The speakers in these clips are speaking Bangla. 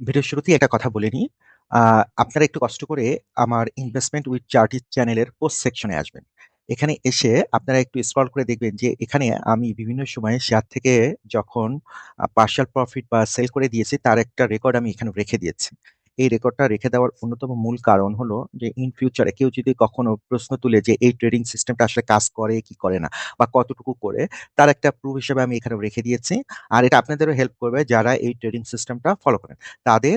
ভিডিওর শুরুতেই একটা কথা বলে নিই। আপনারা একটু কষ্ট করে আমার ইনভেস্টমেন্ট উইথ চার্টি চ্যানেলের পোস্ট সেকশনে আসবেন। এখানে এসে আপনারা একটু স্ক্রল করে দেখবেন যে এখানে আমি বিভিন্ন সময়ে শেয়ার থেকে যখন পার্সাল প্রফিট বা সেল করে দিয়েছি, তার একটা রেকর্ড আমি এখানে রেখে দিয়েছি। এই রেকর্ডটা রেখে দেওয়ার অন্যতম মূল কারণ হলো যে ইন ফিউচারে কেউ যদি কখনো প্রশ্ন তুলে যে এই ট্রেডিং সিস্টেমটা আসলে কাজ করে কি করে না বা কতটুকু করে তার একটা প্রুফ হিসেবে আমি এখানে রেখে দিয়েছি। আর এটা আপনাদেরও হেল্প করবে যারা এই ট্রেডিং সিস্টেমটা ফলো করেন। তাদের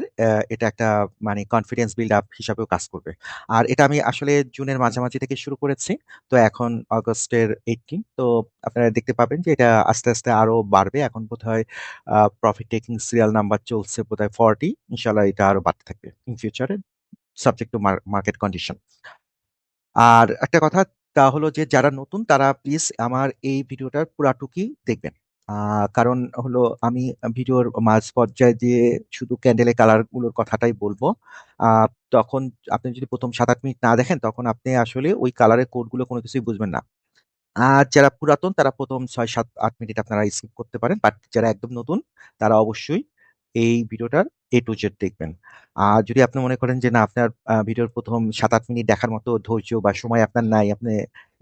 এটা একটা মানে কনফিডেন্স বিল্ড আপ হিসাবেও কাজ করবে। আর এটা আমি আসলে জুনের মাঝামাঝি থেকে শুরু করেছি। তো এখন অগাস্টের 18 তো আপনারা দেখতে পাবেন যে এটা আস্তে, আস্তে আরও বাড়বে। এখন বোধহয় প্রফিট টেকিং সিরিয়াল নাম্বার চলছে বোধহয় 40 ইনশাল্লাহ এটা আরও বাড়তে থাকবে ইন ফিউচারে সাবজেক্ট টু মার্কেট কন্ডিশন। আর একটা কথা তা হলো যে যারা নতুন তারা প্লিজ আমার এই ভিডিওটার পুরাটুকুই দেখবেন। কারণ হলো আমি ভিডিওর মাঝ পর্যায়ে দিয়ে শুধু ক্যান্ডেলের কালারগুলোর কথাটাই বলব। তখন আপনি যদি ১ম ৭-৮ মিনিট না দেখেন তখন আপনি আসলে ওই কালারের কোডগুলো কোনো কিছুই বুঝবেন না। আর যারা পুরাতন তারা ১ম ৬, ৭, ৮ মিনিট আপনারা স্কিপ করতে পারেন। বাট যারা একদম নতুন তারা অবশ্যই এই ভিডিওটার A টু জেড দেখবেন। আর যদি আপনি মনে করেন যে না আপনার ভিডিওর ১ম ৭-৮ মিনিট দেখার মতো ধৈর্য বা সময় আপনার নাই, আপনি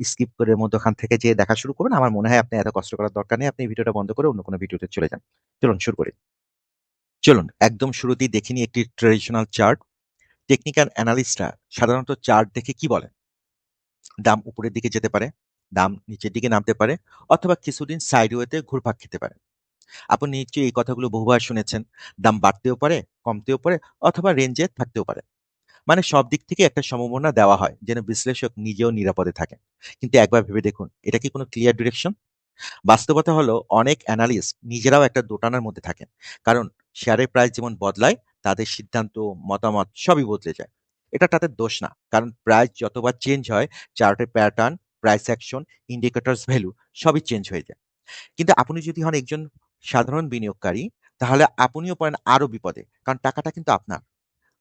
স্কিপ করে মধ্যখান থেকে যেয়ে দেখা শুরু করবেন। আমার মনে হয় আপনি এত কষ্ট করার দরকার নেই। আপনি ভিডিওটা বন্ধ করে অন্য কোনো ভিডিওতে চলে যান। চলুন শুরু করি। চলুন একদম শুরুতেই দেখে নিই একটি ট্র্যাডিশনাল চার্ট। টেকনিক্যাল অ্যানালিস্টরা সাধারণত চার্ট দেখে কি বলেন? দাম উপরের দিকে যেতে পারে, দাম নিচের দিকে নামতে পারে অথবা কিছুদিন সাইডওয়েতে ঘুরপাক খেতে পারে। আপনি নিশ্চয়ই এই কথাগুলো বহুবার শুনেছেন। দাম বাড়তেও পারে, কমতেও পারে অথবা রেঞ্জে থাকতেও পারে। মানে সব দিক থেকে একটা সম্ভাবনা দেওয়া হয় যেন বিশ্লেষক নিজেও নিরাপদে থাকেন। কিন্তু একবার ভেবে দেখুন, এটা কি কোনো ক্লিয়ার ডিরেকশন? বাস্তবতা হলো অনেক অ্যানালিস্ট নিজেরাও একটা দোটানার মধ্যে থাকেন। কারণ শেয়ারের প্রাইস যেমন বদলায়, তাদের সিদ্ধান্ত, মতামত সবই বদলে যায়। এটা তাদের দোষ না। কারণ প্রাইস যতবার চেঞ্জ হয়, চার্টের pattern, price action, indicators value সবই চেঞ্জ হয়ে যায়। কিন্তু আপনি যদি হন একজন সাধারণ বিনিয়োগকারী, তাহলে আপনিও পড়েন আরও বিপদে। কারণ টাকাটা কিন্তু আপনার।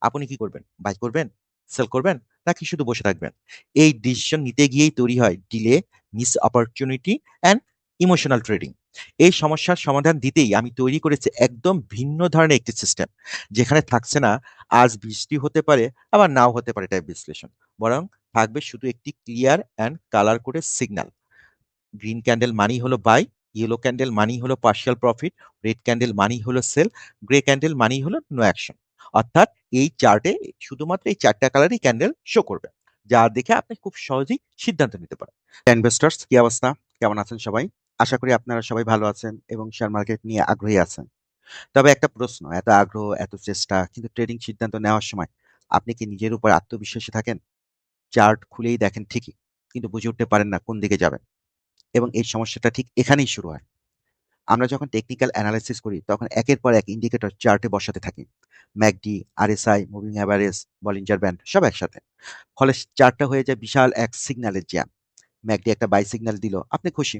আপনি কি করবেন? বাই করবেন? সেল করবেন? নাকি শুধু বসে থাকবেন? এই ডিসিশন নিতে গিয়েই তৈরি হয় delay, miss opportunity and emotional trading. এই সমস্যার সমাধান দিতেই আমি তৈরি করেছি একদম ভিন্ন ধরনের একটি সিস্টেম। যেখানে থাকছে না আজ বৃষ্টি হতে পারে, আবার নাও হতে পারে টাইপ বিশ্লেষণ। বরং থাকবে শুধু একটি ক্লিয়ার অ্যান্ড কালার কোডের সিগন্যাল। গ্রিন ক্যান্ডেল মানেই হলো বাই, ইয়েলো ক্যান্ডেল মানি হলো পার্শিয়াল প্রফিট, রেড ক্যান্ডেল মানেই হলো সেল, গ্রে ক্যান্ডেল মানি হলো নো অ্যাকশন। অর্থাৎ এই চার্টে শুধুমাত্র এই ৪ টা কালারই ক্যান্ডেল শো করবে। যা দেখে আপনি খুব সহজেই সিদ্ধান্ত নিতে পারেন। ইনভেস্টর্স কি অবস্থা? কেমন আছেন সবাই? আশা করি আপনারা সবাই ভালো আছেন এবং শেয়ার মার্কেট নিয়ে আগ্রহী আছেন। তবে একটা প্রশ্ন, এত আগ্রহ, এত চেষ্টা কিন্তু ট্রেডিং সিদ্ধান্ত নেওয়ার সময় আপনি কি নিজের উপর আত্মবিশ্বাসী থাকেন? চার্ট খুলেই দেখেন ঠিকই, কিন্তু বুঝে উঠতে পারেন না কোন দিকে যাবেন। এবং এই সমস্যাটা ঠিক এখানেই শুরু হয়। আমরা যখন টেকনিক্যাল অ্যানালাইসিস করি তখন একের পর এক ইন্ডিকেটর চার্টে বসাতে থাকি। MACD, RSI, moving average, Bollinger band সব একসাথে। ফলে চার্টটা হয়ে যায় বিশাল এক সিগন্যালের জ্যাম। ম্যাকডি একটা বাই সিগন্যাল দিল, আপনি খুশি।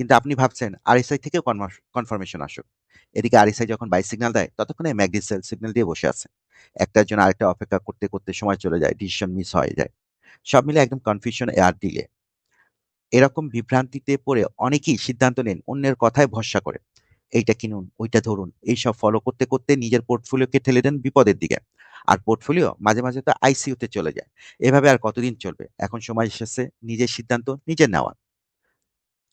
কিন্তু আপনি ভাবছেন আরএসআই থেকেও কনফার্মেশন আসুক। এদিকে আরএসআই যখন বাই সিগন্যাল দেয় ততক্ষণে ম্যাকডি সেল সিগন্যাল দিয়ে বসে আছে। একটার জন্য আরেকটা অপেক্ষা করতে, করতে সময় চলে যায়, ডিসিশন মিস হয়ে যায়। সব মিলে একদম কনফিউশন আর ডিলে। এরকম বিভ্রান্তিতে পড়ে অনেকেই সিদ্ধান্ত নেন অন্যের কথায় ভরসা করে। এইটা কিনুন, ওইটা ধরুন। এইসব ফলো করতে, করতে নিজের পোর্টফোলিওকে ঠেলে দেন বিপদের দিকে। আর পোর্টফোলিও মাঝে, মাঝে তো আইসিইউতে চলে যায়। এভাবে আর কতদিন চলবে? এখন সময় এসেছে নিজের সিদ্ধান্ত নিজে নেওয়ার।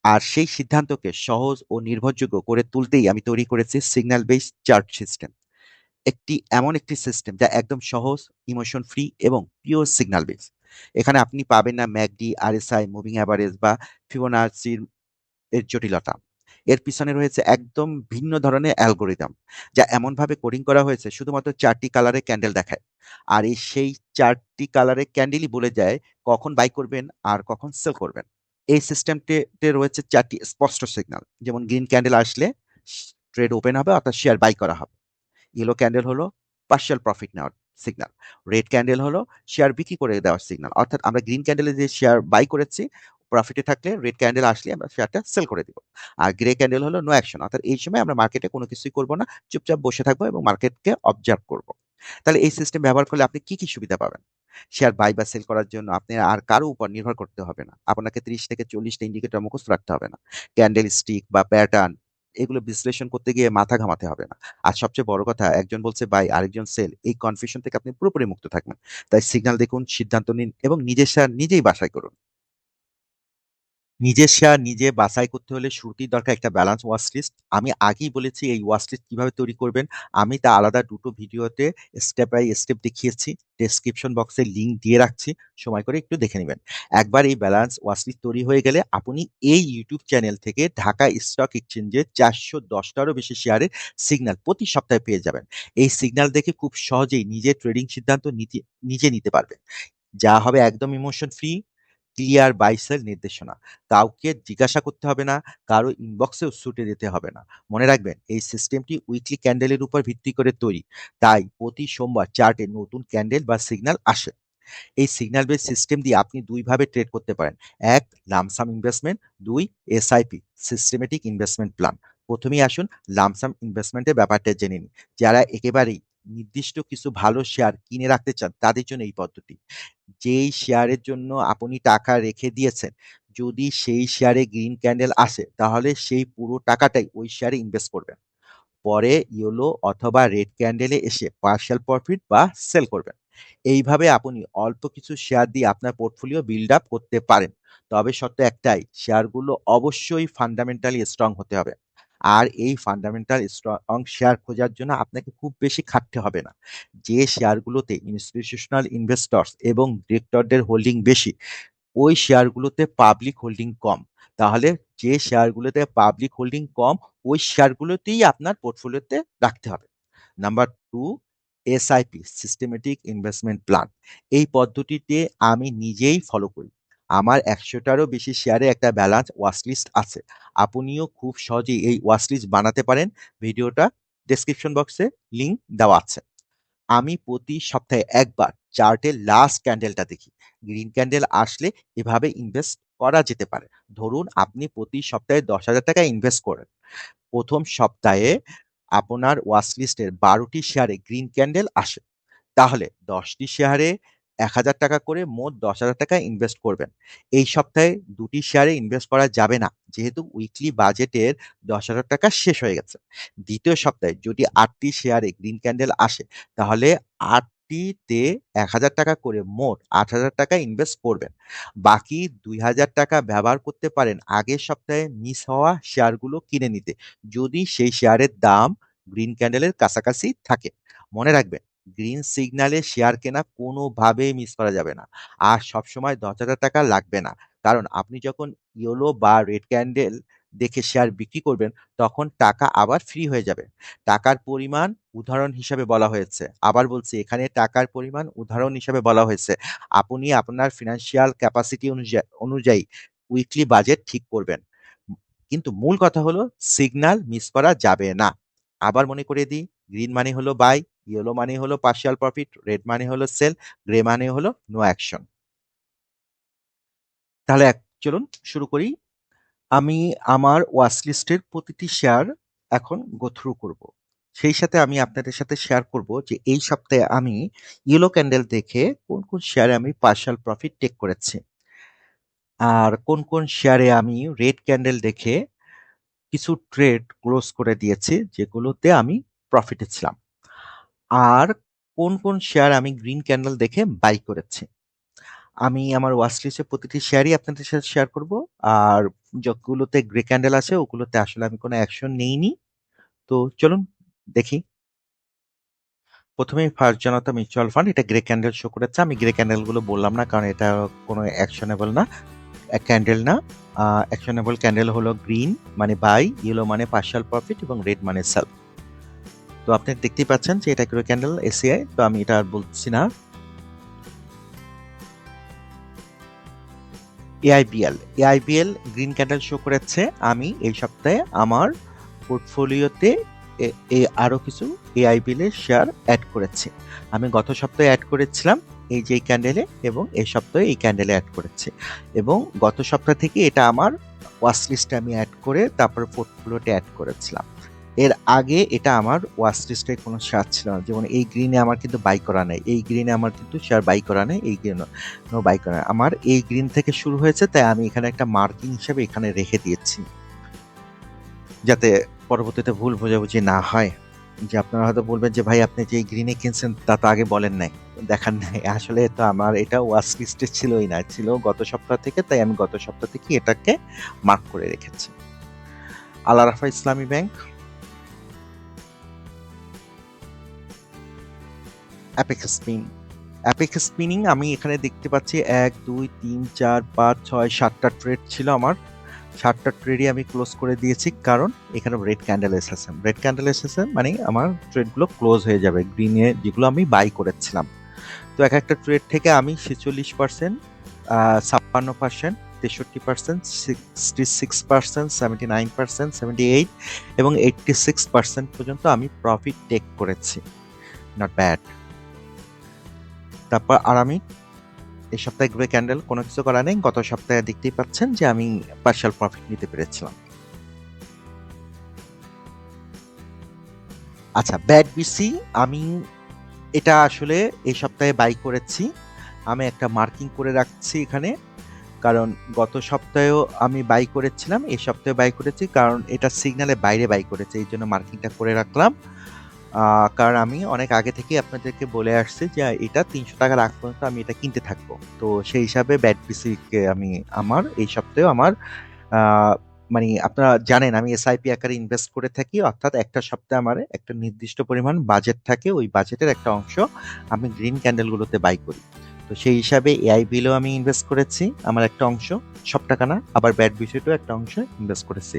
আর সেই সিদ্ধান্তকে সহজ ও নির্ভরযোগ্য করে তুলতেই আমি তৈরি করেছি সিগন্যাল বেসড চার্ট সিস্টেম। একটি এমন একটি সিস্টেম যা একদম সহজ, ইমোশন ফ্রি এবং পিওর সিগন্যাল বেস। এখানে আপনি পাবেন না ম্যাকডি, আরএসআই, মুভিং অ্যাভারেজ বা ফিবোনাচির এর জটিলতা। এর পিছনে রয়েছে একদম ভিন্ন ধরনের অ্যালগোরিদম যা এমনভাবে কোডিং করা হয়েছে শুধুমাত্র ৪ টি কালারে ক্যান্ডেল দেখায়। আর এই সেই ৪ টি কালারের ক্যান্ডেলই বলে যায় কখন বাই করবেন আর কখন সেল করবেন। এই সিস্টেমটিতে রয়েছে চারটি স্পষ্ট সিগন্যাল। যেমন গ্রিন ক্যান্ডেল আসলে ট্রেড ওপেন হবে অর্থাৎ শেয়ার বাই করা হবে। ইয়েলো ক্যান্ডেল হলো পার্শিয়াল প্রফিট নেওয়ার সিগন্যাল। রেড ক্যান্ডেল হলো শেয়ার বিক্রি করে দেওয়ার সিগনাল অর্থাৎ আমরা গ্রিন ক্যান্ডেলে যে শেয়ার বাই করেছি প্রফিটে থাকলে রেড ক্যান্ডেল আসলে আমরা শেয়ারটা সেল করে দিব। আর গ্রে ক্যান্ডেল হলো নো অ্যাকশন অর্থাৎ এই সময় আমরা মার্কেটে কোনো কিছুই করব না। চুপচাপ বসে থাকব এবং মার্কেটকে অবজার্ভ করব। তাহলে এই সিস্টেম ব্যবহার করলে আপনি কি, কি সুবিধা পাবেন? শেয়ার বাই বা সেল করার জন্য আপনি আর কারও উপর নির্ভর করতে হবে না। আপনাকে ৩০ থেকে ৪০ টা ইন্ডিকেটর মুখস্থ রাখতে হবে না। ক্যান্ডেল স্টিক বা প্যাটার্ন এগুলো বিশ্লেষণ করতে গিয়ে মাথা ঘামাতে হবে না। আর সবচেয়ে বড় কথা, একজন বলছে বাই আরেকজন সেল, এই কনফিউশন থেকে আপনি পুরোপুরি মুক্ত থাকবেন। তাই সিগন্যাল দেখুন, সিদ্ধান্ত নিন এবং নিজের সার নিজেই বাসায় করুন। নিজের শেয়ার নিজে বাছাই করতে হলে শুরুতেই দরকার একটা ব্যালেন্স ওয়াচ লিস্ট আমি আগেই বলেছি এই ওয়াচ লিস্ট কীভাবে তৈরি করবেন। আমি তা আলাদা দুটো ভিডিওতে স্টেপ বাই স্টেপ দেখিয়েছি। ডেসক্রিপশন বক্সে লিংক দিয়ে রাখছি। সময় করে একটু দেখে নেবেন। একবার এই ব্যালেন্স ওয়াচ লিস্ট তৈরি হয়ে গেলে আপনি এই ইউটিউব চ্যানেল থেকে ঢাকা স্টক এক্সচেঞ্জে চারশো দশটারও বেশি শেয়ারের সিগন্যাল প্রতি সপ্তাহে পেয়ে যাবেন। এই সিগন্যাল দেখে খুব সহজেই নিজের ট্রেডিং সিদ্ধান্ত নিতে, নিজে নিতে পারবেন। যা হবে একদম ইমোশন ফ্রি ক্লিয়ার বাইসেল নির্দেশনা। কাউকে জিজ্ঞাসা করতে হবে না, কারও ইনবক্সেও ছুটে দিতে হবে না। মনে রাখবেন, এই সিস্টেমটি উইকলি ক্যান্ডেলের উপর ভিত্তি করে তৈরি। তাই প্রতি সোমবার চার্টে নতুন ক্যান্ডেল বা সিগন্যাল আসে। এই সিগন্যাল বেস সিস্টেম দিয়ে আপনি দুইভাবে ট্রেড করতে পারেন। এক, লামসাম ইনভেস্টমেন্ট। দুই, এসআইপি, সিস্টেমেটিক ইনভেস্টমেন্ট প্ল্যান। প্রথমেই আসুন, লামসাম ইনভেস্টমেন্টের ব্যাপারটা জেনে নিন যারা একেবারেই নির্দিষ্ট কিছু ভালো শেয়ার কিনে রাখতে চান, তাদের জন্য এই পদ্ধতি। যেই শেয়ারের জন্য আপনি টাকা রেখে দিয়েছেন, যদি সেই শেয়ারে গ্রিন ক্যান্ডেল আসে, তাহলে সেই পুরো টাকাটাই ওই শেয়ারে ইনভেস্ট করবেন। পরে ইয়েলো অথবা রেড ক্যান্ডেলে এসে পার্শিয়াল প্রফিট বা সেল করবেন। এইভাবে আপনি অল্প কিছু শেয়ার দিয়ে আপনার পোর্টফোলিও বিল্ড আপ করতে পারেন। তবে শর্ত একটাই শেয়ারগুলো অবশ্যই ফান্ডামেন্টালি স্ট্রং হতে হবে। আর এই ফান্ডামেন্টাল স্ট্রং শেয়ার খোঁজার জন্য আপনাকে খুব বেশি খাটতে হবে না। যে শেয়ারগুলোতে ইনস্টিটিউশনাল ইনভেস্টর্স এবং ডিরেক্টরদের হোল্ডিং বেশি, ওই শেয়ারগুলোতে পাবলিক হোল্ডিং কম। তাহলে যে শেয়ারগুলোতে পাবলিক হোল্ডিং কম, ওই শেয়ারগুলোতেই আপনার পোর্টফোলিওতে রাখতে হবে। Number two SIP systematic investment plan এই পদ্ধতিতে আমি নিজেই ফলো করি। আমার একশোটারও বেশি শেয়ারে একটা ব্যালেন্স ওয়াচলিস্ট আছে। আপনিও খুব সহজেই এই ওয়াচলিস্ট বানাতে পারেন। ভিডিওটা ডেসক্রিপশন বক্সে লিঙ্ক দেওয়া আছে। আমি প্রতি সপ্তাহে একবার চার্টের লাস্ট ক্যান্ডেলটা দেখি। গ্রিন ক্যান্ডেল আসলে এভাবে ইনভেস্ট করা যেতে পারে। ধরুন, আপনি প্রতি সপ্তাহে দশ হাজার টাকা ইনভেস্ট করেন। প্রথম সপ্তাহে আপনার ওয়াচ লিস্টের বারোটি শেয়ারে গ্রিন ক্যান্ডেল আসে। তাহলে দশটি শেয়ারে এক হাজার টাকা করে মোট দশ হাজার টাকা ইনভেস্ট করবেন। এই সপ্তাহে দুটি শেয়ারে ইনভেস্ট করা যাবে না। যেহেতু উইকলি বাজেটের দশ হাজার টাকা শেষ হয়ে গেছে। দ্বিতীয় সপ্তাহে যদি আটটি শেয়ারে গ্রিন ক্যান্ডেল আসে, তাহলে আটটিতে এক হাজার টাকা করে মোট আট হাজার টাকা ইনভেস্ট করবেন। বাকি দুই হাজার টাকা ব্যবহার করতে পারেন আগের সপ্তাহে মিস হওয়া শেয়ারগুলো কিনে নিতে। যদি সেই শেয়ারের দাম গ্রিন ক্যান্ডেলের কাছাকাছি থাকে। মনে রাখবেন গ্রিন সিগন্যালে শেয়ার কেনা কোনোভাবেই মিস করা যাবে না। আর সবসময় দশ হাজার টাকা লাগবে না। কারণ আপনি যখন ইয়েলো বা রেড ক্যান্ডেল দেখে শেয়ার বিক্রি করবেন, তখন টাকা আবার ফ্রি হয়ে যাবে। টাকার পরিমাণ উদাহরণ হিসাবে বলা হয়েছে। আবার বলছি, এখানে টাকার পরিমাণ উদাহরণ হিসাবে বলা হয়েছে। আপনি আপনার ফিনান্সিয়াল ক্যাপাসিটি অনুযায়ী অনুযায়ী উইকলি বাজেট ঠিক করবেন। কিন্তু মূল কথা হলো সিগন্যাল মিস করা যাবে না। আবার মনে করে দিই গ্রিন মানে হলো বাই ইয়েলো মানে হলো পার্শিয়াল প্রফিট রেড মানে হলো সেল গ্রে মানে হলো নো অ্যাকশন তাহলে চলুন শুরু করি। আমি আমার ওয়াচ লিস্টের প্রতিটি শেয়ার এখন গো থ্রু করব। সেই সাথে আমি আপনাদের সাথে শেয়ার করব যে এই সপ্তাহে আমি ইয়েলো ক্যান্ডেল দেখে কোন কোন শেয়ারে আমি পার্শাল প্রফিট টেক করেছি। আর কোন কোন শেয়ারে আমি রেড ক্যান্ডেল দেখে কিছু ট্রেড ক্লোজ করে দিয়েছি, যেগুলোতে আমি প্রফিটে ছিলাম। আর কোন কোন শেয়ার আমি গ্রিন ক্যান্ডেল দেখে বাই করেছি। আমি আমার ওয়াচ লিস্টে প্রতিটি শেয়ারই আপনাদের সাথে শেয়ার করব। আর যতগুলোতে গ্রে ক্যান্ডেল আছে, ওগুলোতে আসলে আমি কোনো অ্যাকশন নেইনি। তো চলুন দেখি। প্রথমে ফার্স্ট জনতা মিউচুয়াল ফান্ড এটা গ্রে ক্যান্ডেল শো করেছে। আমি গ্রে ক্যান্ডেলগুলো বললাম না, কারণ এটা কোনো অ্যাকশনেবল না ক্যান্ডেল না। অ্যাকশনেবল ক্যান্ডেল হলো গ্রিন মানে বাই ইয়েলো মানে পার্শাল প্রফিট এবং রেড মানে সেল তো আপনি দেখতেই পাচ্ছেন যে এটা গ্রে ক্যান্ডেল এসিআই তো আমি এটা আর বলছি না। AIBL AIBL green candle show করেছে। আমি এই সপ্তাহে আমার পোর্টফোলিওতে এ আরও কিছু এআইবিএল এর শেয়ার অ্যাড করেছি। আমি গত সপ্তাহে অ্যাড করেছিলাম এই যে ক্যান্ডেলে এবং এই সপ্তাহে এই ক্যান্ডেলে অ্যাড করেছে। এবং গত সপ্তাহ থেকে এটা আমার ওয়াচ লিস্টে আমি অ্যাড করে তারপর পোর্টফোলিওতে অ্যাড করেছিলাম। এর আগে এটা আমার ওয়াচ লিস্টে কোনো শেয়ার ছিল না। যেমন এই গ্রিনে আমার কিন্তু বাই করা নেই। এই গ্রিনে আমার কিন্তু শেয়ার বাই করা নেই, এই গ্রিন বাই করা আমার এই গ্রিন থেকে শুরু হয়েছে, তাই আমি এখানে একটা মার্কিং হিসেবে এখানে রেখে দিয়েছি। যাতে পরবর্তীতে ভুল বোঝাবুঝি না হয়। যে আপনারা হয়তো বলবেন যে, ভাই, আপনি যে গ্রিনে কিনছেন, তা তো আগে বলেন নাই দেখার নাই। আসলে তো আমার এটা ওয়াচ লিস্টে ছিলই না, ছিল গত সপ্তাহ থেকে, তাই আমি গত সপ্তাহ থেকে এটাকে মার্ক করে রেখেছি। Al Arafah Islami Bank. Apex Spin Apex Spinning আমি এখানে দেখতে পাচ্ছি এক, দুই, তিন, চার, পাঁচ, ছয়, সাতটা ট্রেড ছিল আমার। সাতটা ট্রেডই আমি ক্লোজ করে দিয়েছি, কারণ এখানে রেড ক্যান্ডেল এসেছে। রেড ক্যান্ডেল এসেছে মানে আমার ট্রেডগুলো ক্লোজ হয়ে যাবে। গ্রিনে যেগুলো আমি বাই করেছিলাম। তো এক একটা ট্রেড থেকে আমি ছেচল্লিশ পার্সেন্ট ছাপ্পান্ন পার্সেন্ট তেষট্টি percent sixty six percent seventy nine percent seventy eight এবং এইটটি সিক্স পার্সেন্ট পর্যন্ত আমি প্রফিট টেক করেছি। নট ব্যাড তারপর আরামি এই সপ্তাহে গ্রে ক্যান্ডেল, কোনো কিছু করা নেই। গত সপ্তাহে দেখতেই পাচ্ছেন যে আমি পার্শাল প্রফিট নিতে পেরেছিলাম। আচ্ছা ব্যাড বিসি আমি এটা আসলে এই সপ্তাহে বাই করেছি। আমি একটা মার্কিং করে রাখছি এখানে। কারণ গত সপ্তাহেও আমি বাই করেছিলাম, এই সপ্তাহে বাই করেছি। কারণ এটা সিগনালে বাইরে বাই করেছে, এই জন্য মার্কিংটা করে রাখলাম। কারণ আমি অনেক আগে থেকে আপনাদেরকে বলে আসছি যে, এটা তিনশো টাকা আগ পর্যন্ত আমি এটা কিনতে থাকব। তো সেই হিসাবে ব্যাট পিসিকে আমি, আমার, এই সপ্তাহেও আমার মানে আপনারা জানেন আমি এসআইপি আকারে ইনভেস্ট করে থাকি, অর্থাৎ একটা সপ্তাহে আমার একটা নির্দিষ্ট পরিমাণ বাজেট থাকে, ওই বাজেটের একটা অংশ আমি গ্রিন ক্যান্ডেলগুলোতে বাই করি। তো সেই হিসাবে এআই বিলেও আমি ইনভেস্ট করেছি, আমার একটা অংশ, সব টাকা না আবার ব্যাট বিষয়টাও একটা অংশ ইনভেস্ট করেছি।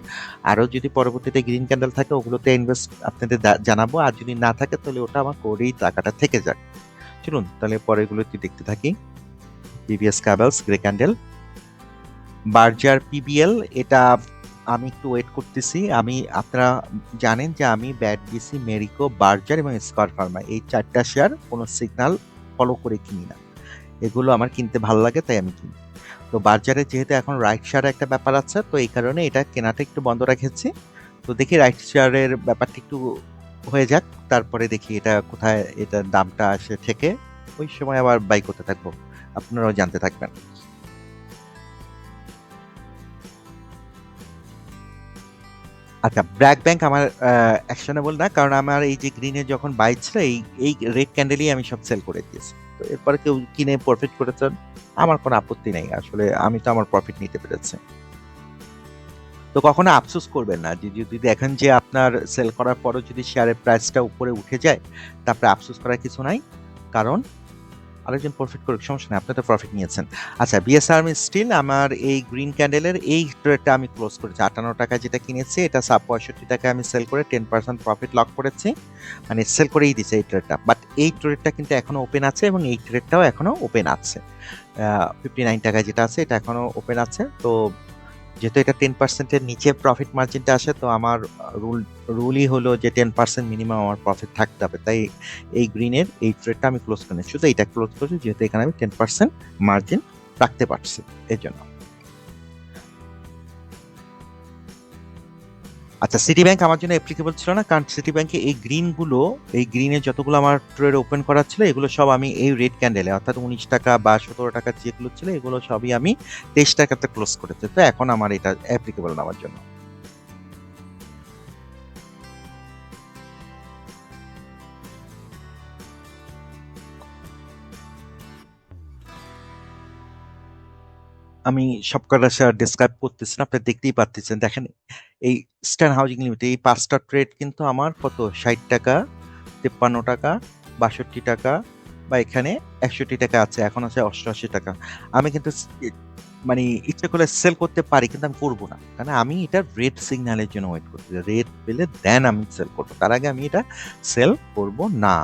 আরও যদি পরবর্তীতে গ্রিন ক্যান্ডেল থাকে, ওগুলোতে ইনভেস্ট আপনাদের জানাব, আর যদি না থাকে, তাহলে ওটা আমার করেই টাকাটা থেকে যাক। চলুন, তাহলে পরেরগুলো একটু দেখতে থাকি। PBS cables grey candle Berger PBL এটা আমি একটু ওয়েট করতেছি। আমি, আপনারা জানেন যে আমি ব্যাট বিসি মেরিকো বার্জার এবং স্কয়ার ফার্মা এই চারটা শেয়ার কোনো সিগন্যাল ফলো করে কিনি না। এগুলো আমার কিনতে ভালো লাগে, তাই আমি কিনি। তো বাজারে যেহেতু এখন রাইট শেয়ার একটা ব্যাপার আছে, তো এই কারণে এটা কেনাটা একটু বন্ধ রেখেছি। তো দেখি রাইট শেয়ারের ব্যাপারটা একটু হয়ে যাক, তারপরে দেখি এটা কোথায়, এটার দামটা আসে থেকে। ওই সময় আবার বাই করতে থাকব, আপনারাও জানতে থাকবেন। আচ্ছা ব্র্যাক ব্যাংক আমার অ্যাকশনেবল না, কারণ আমার এই যে গ্রিনে যখন বাই ছিল, এই এই রেড ক্যান্ডেলই আমি সব সেল করে দিয়েছি। তো এরপরে কেউ কিনে প্রফিট করেছেন, আমার কোনো আপত্তি নেই। আসলে আমি তো আমার প্রফিট নিতে পেরেছি। তো কখনো আফসোস করবেন না। যে যদি দেখেন যে আপনার সেল করার পরও যদি শেয়ারের প্রাইসটা উপরে উঠে যায়, তারপরে আফসোস করার কিছু নাই। কারণ আরেকজন প্রফিট করুক সমস্যা নেই, আপনি তো প্রফিট নিয়েছেন। আচ্ছা বিএসআর স্টিল আমার এই গ্রিন ক্যান্ডেলের এই ট্রেডটা আমি ক্লোজ করেছি, আটান্ন টাকায় যেটা কিনেছি, এটা সাব পঁয়ষট্টি টাকায় আমি সেল করে টেন পার্সেন্ট প্রফিট লক করেছি মানে সেল করেই দিচ্ছে এই ট্রেডটা বাট এই ট্রেডটা কিন্তু এখনও ওপেন আছে এবং এই ট্রেডটাও এখনও ওপেন আছে। ফিফটি নাইন টাকায় যেটা আছে, এটা এখনও ওপেন আছে। তো যেহেতু এটা টেন পার্সেন্টের নিচে প্রফিট মার্জিনটা আসে, তো আমার রুল রুলই হলো যে টেন পার্সেন্ট মিনিমাম আমার প্রফিট থাকতে হবে। তাই এই গ্রিনের এই ট্রেডটা আমি ক্লোজ করে নিচ্ছি তো এটা ক্লোজ করছি, যেহেতু এখানে আমি টেন পার্সেন্ট মার্জিন রাখতে পারছি এর জন্য আচ্ছা সিটি ব্যাংক আমার জন্য অ্যাপ্লিকেবল ছিল না, কারণ সিটি ব্যাংকে এই গ্রিনগুলো এই গ্রিনে যতগুলো আমার ট্রেড ওপেন করা ছিল, এগুলো সব আমি এই রেড ক্যান্ডেলে অর্থাৎ উনিশ টাকা বা সতেরো টাকা যেগুলো ছিল, এগুলো সবই আমি তেইশ টাকাতে ক্লোজ করেছি। তো এখন আমার এটা অ্যাপ্লিকেবল আমার জন্য। আমি সবকটা শেয়ার ডিসক্রাইব করতেছি না আপনি দেখতেই পাচ্ছেন দেখেন, এই স্ট্যান্ড হাউজিং লিমিটেড এই পাঁচটা ট্রেড কিন্তু আমার কত? ষাট টাকা, তেপ্পান্ন টাকা, বাষট্টি টাকা বা এখানে একষট্টি টাকা আছে, এখন আছে অষ্টআশি টাকা। আমি কিন্তু মানে ইচ্ছে করে সেল করতে পারি, কিন্তু আমি করব না। কারণ আমি এটা রেড সিগন্যালের জন্য ওয়েট করতে রেড পেলে দেন আমি সেল করব। তার আগে আমি এটা সেল করব না।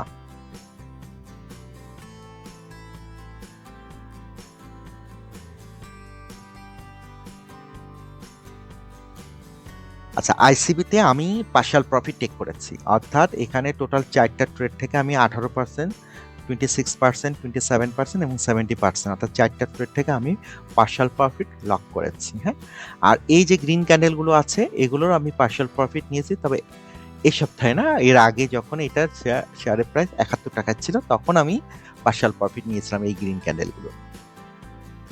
আচ্ছা আইসিবিতে আমি পার্শাল প্রফিট টেক করেছি। অর্থাৎ এখানে টোটাল চারটা ট্রেড থেকে আমি আঠারো percent twenty six percent twenty seven percent এবং সেভেন্টি পার্সেন্ট অর্থাৎ চারটা ট্রেড থেকে আমি পার্শাল প্রফিট লক করেছি হ্যাঁ? আর এই যে গ্রিন ক্যান্ডেলগুলো আছে, এগুলোর আমি পার্শাল প্রফিট নিয়েছি, তবে এই সপ্তাহে না, এর আগে যখন এটা শেয়ারের প্রাইস একাত্তর টাকা ছিল, তখন আমি পার্শাল প্রফিট নিয়েছিলাম এই গ্রিন ক্যান্ডেলগুলো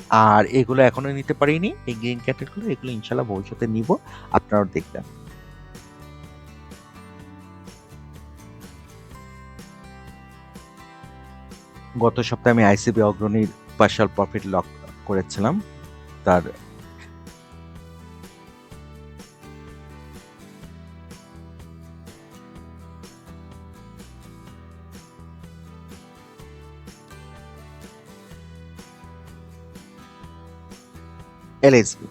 আর এগুলো এখনও নিতে পারিনি, এই গ্রিন ক্যাটেলগুলো এগুলো ইনশাল্লাহ ভবিষ্যতে নিব, আপনারাও দেখবেন। গত সপ্তাহে আমি আইসিবি অগ্রণীর পার্শাল প্রফিট লক করেছিলাম, তার এলএসবি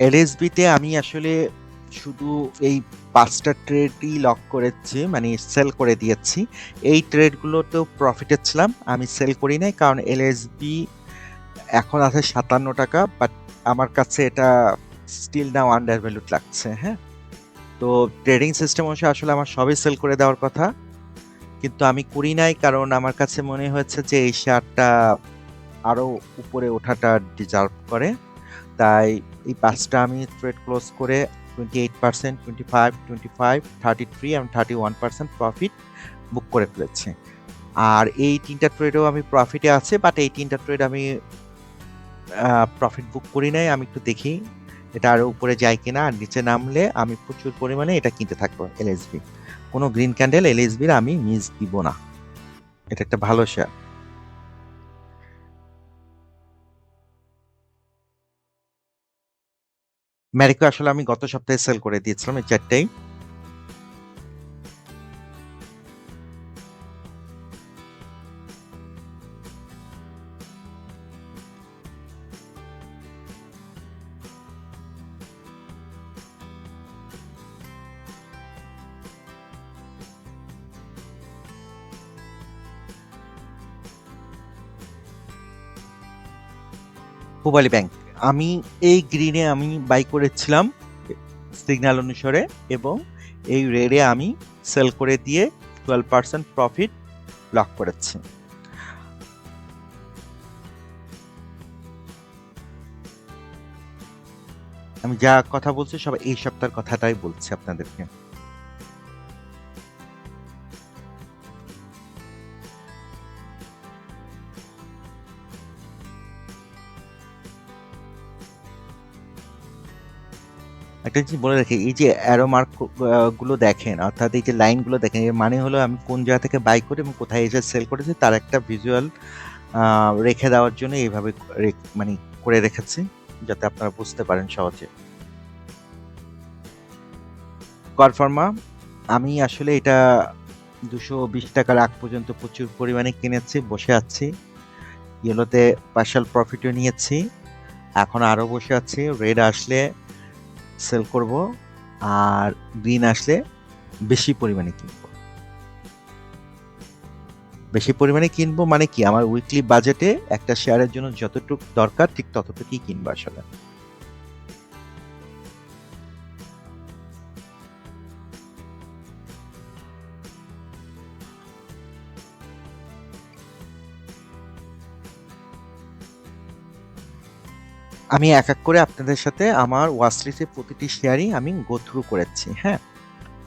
এলএসবিতে আমি আসলে শুধু এই পাঁচটা ট্রেডই লক করেছি মানে সেল করে দিয়েছি। এই ট্রেডগুলোতেও প্রফিটে ছিলাম, আমি সেল করি নাই কারণ এলএসবি এখন আছে সাতান্ন টাকা বাট আমার কাছে এটা স্টিল নাও আন্ডার ভ্যালুড লাগছে হ্যাঁ? তো ট্রেডিং সিস্টেম অনুসারে আসলে আমার সবই সেল করে দেওয়ার কথা। কিন্তু আমি করি নাই কারণ আমার কাছে মনে হয়েছে যে এই শেয়ারটা আরও উপরে ওঠাটা ডিজার্ভ করে। তাই এই পাঁচটা আমি ট্রেড ক্লোজ করে twenty eight percent twenty five twenty five thirty three এবং thirty one percent profit book করে ফেলেছি। আর এই তিনটা ট্রেডেও আমি প্রফিটে আছে বাট এই তিনটা ট্রেড আমি প্রফিট বুক করি নাই, আমি একটু দেখি এটা আরও উপরে যায় কিনা আর নিচে নামলে আমি প্রচুর পরিমাণে এটা কিনতে থাকব এলএসবি কোনো গ্রিন ক্যান্ডেল এলএসবির আমি মিস দিব না। এটা একটা ভালো শেয়ার ম্যারিকো আসলে আমি গত সপ্তাহে সেল করে দিয়েছিলাম এই চারটাই। পূবালী ব্যাংক আমি এই গ্রিনে আমি বাই করেছিলাম সিগন্যাল অনুসারে এবং এই রেডে আমি সেল করে দিয়ে টুয়েলভ পার্সেন্ট প্রফিট লক করেছি। আমি যা কথা বলছি সব এই সপ্তাহের কথাটাই বলছি আপনাদেরকে। একটা জিনিস বলে রাখি, এই যে অ্যারো মার্কগুলো দেখেন, অর্থাৎ এই যে লাইনগুলো দেখেন, এর মানে হলো আমি কোন জায়গা থেকে বাই করে এবং কোথায় এসে সেল করেছি, তার একটা ভিজুয়াল রেখে দেওয়ার জন্য এইভাবে মানে করে রেখেছি, যাতে আপনারা বুঝতে পারেন সহজে। কনফার্মা আমি আসলে এটা দুশো বিশ টাকার আগ পর্যন্ত প্রচুর পরিমাণে কিনেছি, বসে আছি। ইয়েলোতে পার্শাল প্রফিটও নিয়েছি। এখন আরও বসে আছি রেড আসলে সেল করব আর গ্রিন আসলে বেশি পরিমাণে কিনব। বেশি পরিমাণে কিনবো মানে কি? আমার উইকলি বাজেটে একটা শেয়ারের জন্য যতটুকু দরকার ঠিক ততটুকুই কিনবো আসলে। আমি এক এক করে আপনাদের সাথে আমার ওয়াসলিস্টের প্রতিটি শেয়ারই আমি গো থ্রু করেছি হ্যাঁ?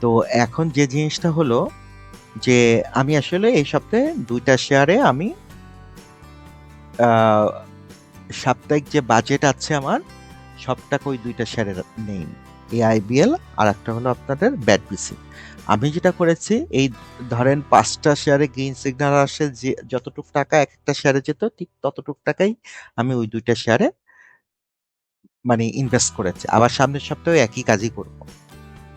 তো এখন যে জিনিসটা হলো যে আমি আসলে এই সপ্তাহে দুইটা শেয়ারে আমি সাপ্তাহিক যে বাজেট আছে আমার সব টাকা ওই দুইটা শেয়ারের নেই। এআইবিএল আর একটা হলো আপনাদের ব্যাট বিসি আমি যেটা করেছি, এই ধরেন পাঁচটা শেয়ারে গ্রিন সিগন্যাল আসে যে, যতটুক টাকা এক একটা শেয়ারে যেত, ঠিক ততটুক টাকাই আমি ওই দুইটা শেয়ারে মানে ইনভেস্ট করেছে। আবার সামনের সপ্তাহে একই কাজই করব।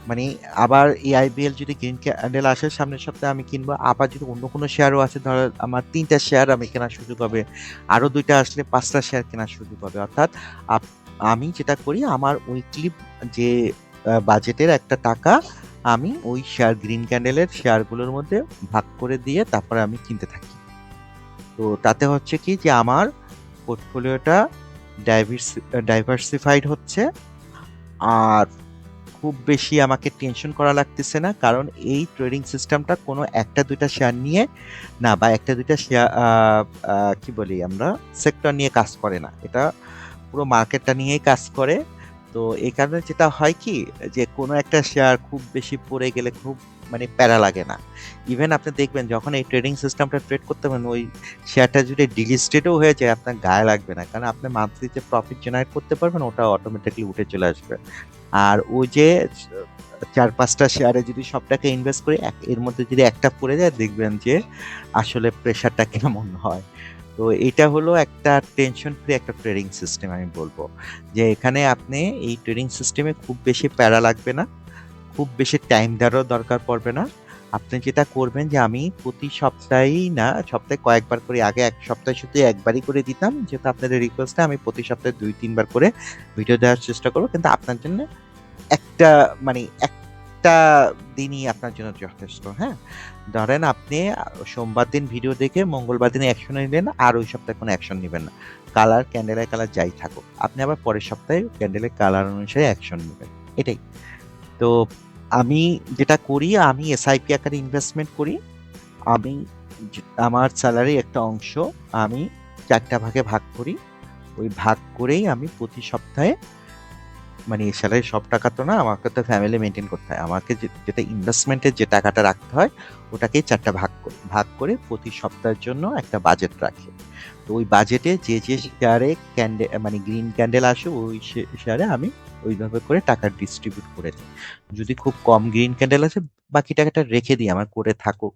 মানে আবার এই আইবিএল যদি গ্রিন ক্যান্ডেল আসে, সামনের সপ্তাহে আমি কিনবো। আবার যদি অন্য কোনো শেয়ারও আছে ধরো আমার তিনটা শেয়ার আমি কেনার সুযোগ হবে। আরও দুইটা আসলে পাঁচটা শেয়ার কেনার সুযোগ হবে। অর্থাৎ আমি যেটা করি, আমার উইকলি যে বাজেটের একটা টাকা আমি ওই শেয়ার গ্রিন ক্যান্ডেলের শেয়ারগুলোর মধ্যে ভাগ করে দিয়ে তারপরে আমি কিনতে থাকি। তো তাতে হচ্ছে কি যে, আমার পোর্টফোলিওটা ডাইভার্সিফাইড হচ্ছে। আর খুব বেশি আমাকে টেনশন করা লাগতেছে না, কারণ এই ট্রেডিং সিস্টেমটা কোনো একটা দুইটা শেয়ার নিয়ে না, বা একটা দুইটা শেয়ার কি বলি আমরা সেক্টর নিয়ে কাজ করে না। এটা পুরো মার্কেটটা নিয়েই কাজ করে। তো এই কারণে যেটা হয় কি, যে কোনো একটা শেয়ার খুব বেশি পড়ে গেলে খুব মানে প্যারা লাগে না। ইভেন আপনি দেখবেন, যখন এই ট্রেডিং সিস্টেমটা ট্রেড করতে পারেন ওই শেয়ারটা যদি ডিলিস্টেডও হয়ে যায়, আপনার গায়ে লাগবে না। কারণ আপনি মান্থলি যে প্রফিট জেনারেট করতে পারবেন, ওটা অটোমেটিকলি উঠে চলে আসবে। আর ওই যে, চার পাঁচটা শেয়ারে যদি সব টাকা ইনভেস্ট করে, এক- এর মধ্যে যদি একটা পড়ে যায়, দেখবেন যে আসলে প্রেশারটা কেমন হয়। তো এটা হলো একটা টেনশন ফ্রি একটা ট্রেডিং সিস্টেম আমি বলব। যে এখানে আপনি এই ট্রেডিং সিস্টেমে খুব বেশি প্যারা লাগবে না। খুব বেশি টাইম দেওয়ারও দরকার পড়বে না। আপনি যেটা করবেন যে, আমি প্রতি সপ্তাহেই না, সপ্তাহে কয়েকবার করে, আগে এক সপ্তাহে শুধু একবারই করে দিতাম, যেহেতু আপনাদের রিকোয়েস্টে আমি প্রতি সপ্তাহে দুই, তিনবার করে ভিডিও দেওয়ার চেষ্টা করব। কিন্তু আপনার জন্য একটা মানে একটা দিনই আপনার জন্য যথেষ্ট হ্যাঁ? ধরেন আপনি সোমবার দিন ভিডিও দেখে মঙ্গলবার দিন অ্যাকশন নিলেন, আর ওই সপ্তাহে কোনো অ্যাকশন নেবেন না। কালার ক্যান্ডেলের কালার যাই থাকুক। আপনি আবার পরের সপ্তাহে ক্যান্ডেলের কালার অনুসারে অ্যাকশন নেবেন। এটাই। তো আমি যেটা করি, আমি এসআইপি আকারে ইনভেস্টমেন্ট করি। আমি আমার স্যালারি একটা অংশ আমি চারটা ভাগে ভাগ করি। ওই ভাগ করেই আমি প্রতি সপ্তাহে মানে স্যালারি সব টাকা তো না, আমাকে তো ফ্যামিলি মেনটেন করতে হয়। আমাকে যেটা ইনভেস্টমেন্টের যে টাকাটা রাখতে হয়, ওটাকেই চারটা ভাগ করি, ভাগ করে প্রতি সপ্তাহের জন্য একটা বাজেট রাখি। তো ওই বাজেটে যে যে শেয়ারে ক্যান্ডেল মানে গ্রিন ক্যান্ডেল আসে, ওই শেয়ারে আমি ওইভাবে করে টাকা ডিস্ট্রিবিউট করে দিই যদি খুব কম গ্রিন ক্যান্ডেল আছে, বাকি টাকাটা রেখে দিই, আমার করে থাকুক।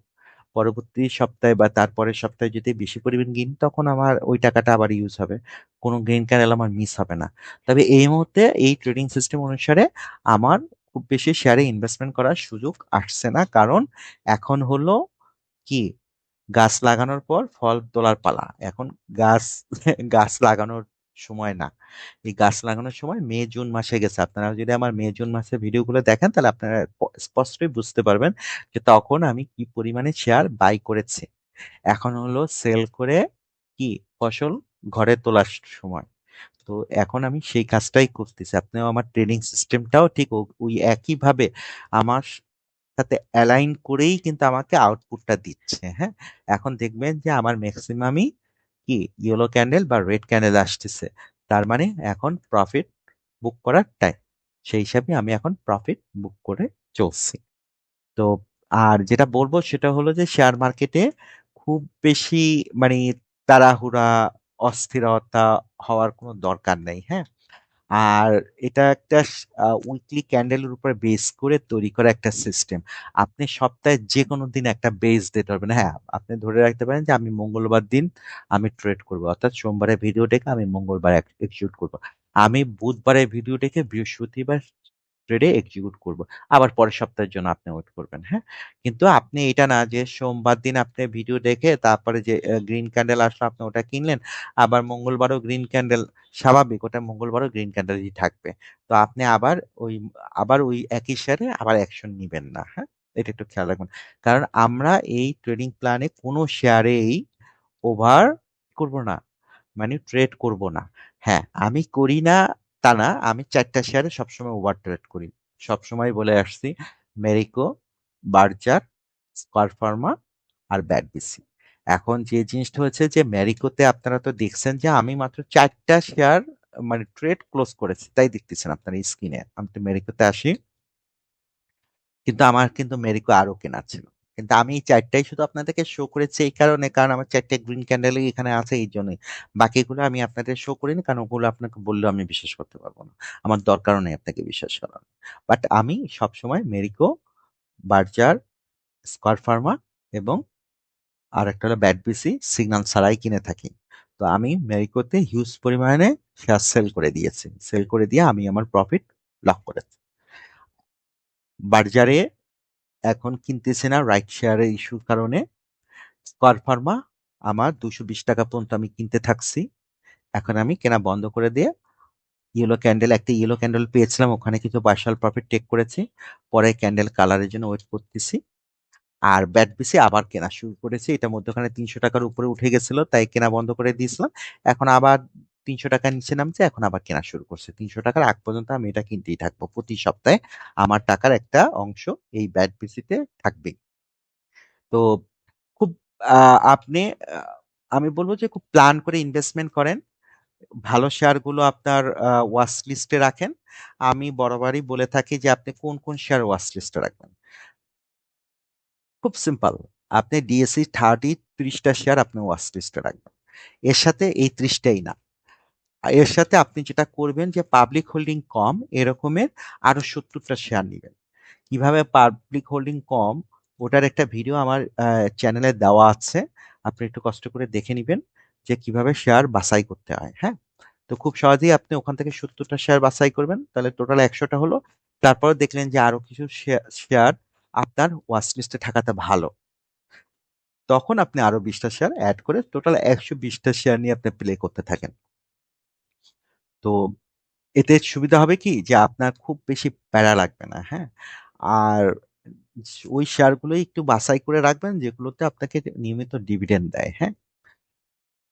পরবর্তী সপ্তাহে বা তারপরের সপ্তাহে যদি বেশি পরিমাণ গ্রিন তখন আমার ওই টাকাটা আবার ইউজ হবে। কোনো গ্রিন ক্যান্ডেল আমার মিস হবে না। তবে এই মুহূর্তে এই ট্রেডিং সিস্টেম অনুসারে আমার খুব বেশি শেয়ারে ইনভেস্টমেন্ট করার সুযোগ আসছে না। কারণ এখন হলো কি? গাছ লাগানোর পর ফল তোলার পালা। এখন গাছ গাছ লাগানোর সময় না। এই গাছ লাগানোর সময় মে, জুন মাসে গেছে। আপনারা যদি আমার মে, জুন মাসের ভিডিওগুলো দেখেন, তাহলে আপনারা স্পষ্টই বুঝতে পারবেন যে তখন আমি কি পরিমাণে শেয়ার বাই করেছি। এখন হলো সেল করে কি? ফসল ঘরে তোলার সময়। তো এখন আমি সেই কাজটাই করতেছি। আপনিও আমার ট্রেনিং সিস্টেমটাও ঠিক ওই একইভাবে আমার সাথে অ্যালাইন করেই কিন্তু আমাকে আউটপুটটা দিচ্ছে হ্যাঁ? এখন দেখবেন যে আমার ম্যাক্সিমামই কি? ইয়েলো ক্যান্ডেল বা রেড ক্যান্ডেল আসতেছে। তার মানে এখন প্রফিট বুক করার টাইম সেই হিসাবে আমি এখন প্রফিট বুক করে চলছি। তো আর যেটা বলব সেটা হলো যে শেয়ার মার্কেটে খুব বেশি মানে তাড়াহুড়া, অস্থিরতা হওয়ার কোনো দরকার নেই হ্যাঁ? আর এটা একটা উইকলি ক্যান্ডেলের উপর বেস করে তৈরি করা একটা সিস্টেম আপনি সপ্তাহে যে কোনো দিন একটা বেস দিতে পারবেন হ্যাঁ আপনি ধরে রাখতে পারেন যে আমি মঙ্গলবার দিন আমি ট্রেড করব। অর্থাৎ সোমবারে ভিডিও ডেকে আমি মঙ্গলবার এক্সিকিউট করব। আমি বুধবারে ভিডিও ডেকে বৃহস্পতিবার ট্রেডে এক্সিকিউট করব। আবার পরের সপ্তাহের জন্য আপনি ওয়েট করবেন হ্যাঁ? কিন্তু আপনি এটা না যে সোমবার দিন আপনি ভিডিও দেখে তারপরে যে গ্রিন ক্যান্ডেল আসলো, আপনি ওটা কিনলেন, আবার মঙ্গলবারও গ্রিন ক্যান্ডেল স্বাভাবিক ওটা মঙ্গলবারও গ্রিন ক্যান্ডেলই থাকবে। তো আপনি আবার ওই আবার ওই একই শেয়ারে আবার অ্যাকশন নিবেন না হ্যাঁ? এটা একটু খেয়াল রাখবেন। কারণ আমরা এই ট্রেডিং প্ল্যানে কোনো শেয়ারেই ওভার করব না মানে ট্রেড করব না। হ্যাঁ আমি করি না তা না, আমি চারটা শেয়ারে সবসময় ওভার ট্রেড করি। সবসময় বলে আসছি, মেরিকো, বার্জার, স্কোয়ার ফার্মা আর ব্যাট বিসি। এখন যে জিনিসটা হচ্ছে যে ম্যারিকোতে আপনারা তো দেখছেন যে, আমি মাত্র চারটা শেয়ার মানে ট্রেড ক্লোজ করেছি, তাই দেখতেছেন আপনার স্ক্রিনে। আমি তো মেরিকোতে আসি। কিন্তু আমার কিন্তু মেরিকো আরও কেনা ছিল। কিন্তু আমি এই চারটাই শুধু আপনাদেরকে শো করেছি এই কারণে, কারণ আমার চারটে গ্রিন ক্যান্ডেল এখানে আছে এই জন্যই। বাকিগুলো আমি আপনাদের শো করিনি, কারণ ওগুলো আপনাকে বললেও আমি বিশ্বাস করতে পারব না। আমার দরকারও নেই আপনাকে বিশ্বাস করার। বাট আমি সবসময় মেরিকো বার্জার স্কোয়ার ফার্মা এবং আর একটা হলো ব্যাট বিসি সিগন্যাল ছাড়াই কিনে থাকি। তো আমি মেরিকোতে হিউজ পরিমাণে শেয়ার সেল করে দিয়েছি। সেল করে দিয়ে আমি আমার প্রফিট লক করেছি। বার্জারে এখন কিনতেছে না রাইট শেয়ারের ইস্যুর কারণে। স্কোয়ার ফার্মা আমার দুশো বিশ টাকা পর্যন্ত আমি কিনতে থাকছি। এখন আমি কেনা বন্ধ করে দিয়ে ইয়েলো ক্যান্ডেল একটা ইয়েলো ক্যান্ডেল পেয়েছিলাম, ওখানে কিছু পার্শাল প্রফিট টেক করেছি। পরে ক্যান্ডেল কালারের জন্য ওয়েট করতেছি। আর ব্যাট বিসি আবার কেনা শুরু করেছি। এটা মধ্যখানে তিনশো টাকার উপরে উঠে গেছিল, তাই কেনা বন্ধ করে দিয়েছিলাম। এখন আবার তিনশো টাকা নিচে নামছে, এখন আবার কেনা শুরু করছে। তিনশো টাকার আগ পর্যন্ত আমি এটা কিনতেই থাকব। প্রতি সপ্তাহে আমার টাকার একটা অংশ এই ব্যাট বিসিতে থাকবে। তো খুব আপনি আমি বলব যে খুব প্ল্যান করে ইনভেস্টমেন্ট করেন। ভালো শেয়ারগুলো আপনার ওয়াচ লিস্টে রাখেন। আমি বরাবরই বলে থাকি যে আপনি কোন কোন শেয়ার ওয়াচ লিস্টে রাখবেন। খুব সিম্পল, আপনি ডিএসসি থার্টি, ত্রিশটা শেয়ার আপনি ওয়াচ লিস্টে রাখবেন। এর সাথে এই ত্রিশটাই না। এর সাথে আপনি যেটা করবেন যে পাবলিক হোল্ডিং কম এরকমের আরও সত্তরটা শেয়ার নেবেন। কীভাবে পাবলিক হোল্ডিং কম ওটার একটা ভিডিও আমার চ্যানেলে দেওয়া আছে। আপনি একটু কষ্ট করে দেখে নেবেন যে কীভাবে শেয়ার বাছাই করতে হয় হ্যাঁ? তো খুব সহজেই আপনি ওখান থেকে সত্তরটা শেয়ার বাছাই করবেন। তাহলে টোটাল একশোটা হলো। তারপর দেখলেন যে আরও কিছু শেয়ার আপনার ওয়াচ লিস্টে থাকাতে ভালো। তখন আপনি আরও বিশটা শেয়ার অ্যাড করে টোটাল একশো বিশটা শেয়ার নিয়ে আপনি প্লে করতে থাকেন। তো এতে সুবিধা হবে কি? যে আপনার খুব বেশি প্যারা লাগবে না হ্যাঁ? আর ওই শেয়ারগুলোই একটু বাছাই করে রাখবেন, যেগুলোতে আপনাকে নিয়মিত ডিভিডেন্ড দেয় হ্যাঁ?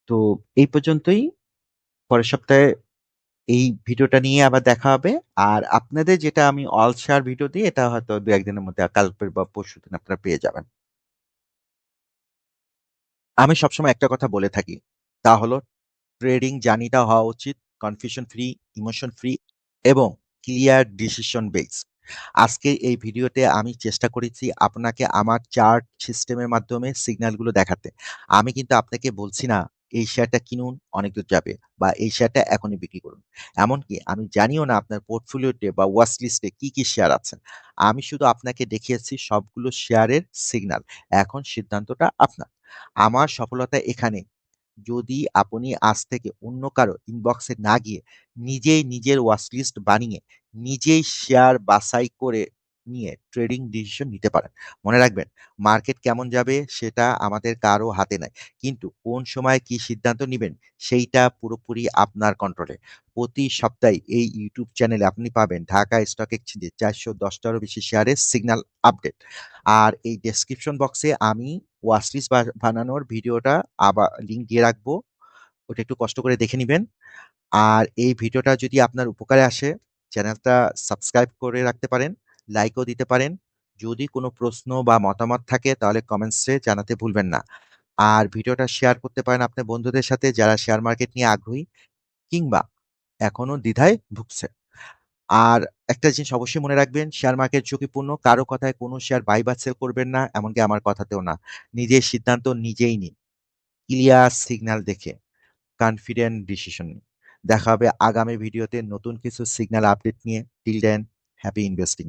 তো এই পর্যন্তই। পরের সপ্তাহে এই ভিডিওটা নিয়ে আবার দেখা হবে। আর আপনাদের যেটা আমি অল শেয়ার ভিডিও দিই, এটা হয়তো দু একদিনের মধ্যে কালকের বা পরশু দিন আপনারা পেয়ে যাবেন। আমি সবসময় একটা কথা বলে থাকি, তা হলো, ট্রেডিং জার্নিটা হওয়া উচিত। কনফিউশন ফ্রি ইমোশন ফ্রি এবং ক্লিয়ার ডিসিশন বেস আজকে এই ভিডিওতে আমি চেষ্টা করেছি আপনাকে আমার চার্ট সিস্টেমের মাধ্যমে সিগন্যালগুলো দেখাতে। আমি কিন্তু আপনাকে বলছি না, এই শেয়ারটা কিনুন, অনেক দূর যাবে বা এই শেয়ারটা এখনই বিক্রি করুন। এমনকি আমি জানিও না আপনার পোর্টফোলিওতে বা ওয়াচ লিস্টে কী কী শেয়ার আছে। আমি শুধু আপনাকে দেখিয়েছি সবগুলো শেয়ারের সিগন্যাল এখন সিদ্ধান্তটা আপনার। আমার সফলতা এখানে। যদি আপনি আজ থেকে অন্য কারও ইনবক্সে না গিয়ে নিজেই নিজের ওয়াচলিস্ট বানিয়ে নিজেই শেয়ার বাছাই করে নিয়ে ট্রেডিং ডিসিশন নিতে পারেন। মনে রাখবেন মার্কেট কেমন যাবে সেটা আমাদের কারও হাতে নাই। কিন্তু কোন সময় কি সিদ্ধান্ত নেবেন সেইটা পুরোপুরি আপনার কন্ট্রোলে প্রতি সপ্তাহে এই ইউটিউব চ্যানেলে আপনি পাবেন ঢাকা স্টক এক্সচেঞ্জে চারশো দশটারও বেশি শেয়ারের সিগন্যাল আপডেট আর এই ডেসক্রিপশন বক্সে আমি ওয়াচলিস্ট বানানোর ভিডিওটা আবার লিঙ্ক দিয়ে রাখব। ওটা একটু কষ্ট করে দেখে নেবেন। আর এই ভিডিওটা যদি আপনার উপকারে আসে চ্যানেলটা সাবস্ক্রাইব করে রাখতে পারেন। লাইকও দিতে পারেন। যদি কোনো প্রশ্ন বা মতামত থাকে, তাহলে কমেন্টসে জানাতে ভুলবেন না। আর ভিডিওটা শেয়ার করতে পারেন আপনার বন্ধুদের সাথে যারা শেয়ার মার্কেট নিয়ে আগ্রহী, কিংবা এখনও দ্বিধায় ভুগছে। আর একটা জিনিস অবশ্যই মনে রাখবেন শেয়ার মার্কেট ঝুঁকিপূর্ণ, কারও কথায় কোনো শেয়ার বাই বা সেল করবেন না, এমনকি আমার কথাতেও না। নিজের সিদ্ধান্ত নিজেই নিন। ক্লিয়ার সিগন্যাল দেখে কনফিডেন্ট ডিসিশন নিন। দেখা হবে আগামী ভিডিওতে নতুন কিছু সিগন্যাল আপডেট নিয়ে। Till then happy investing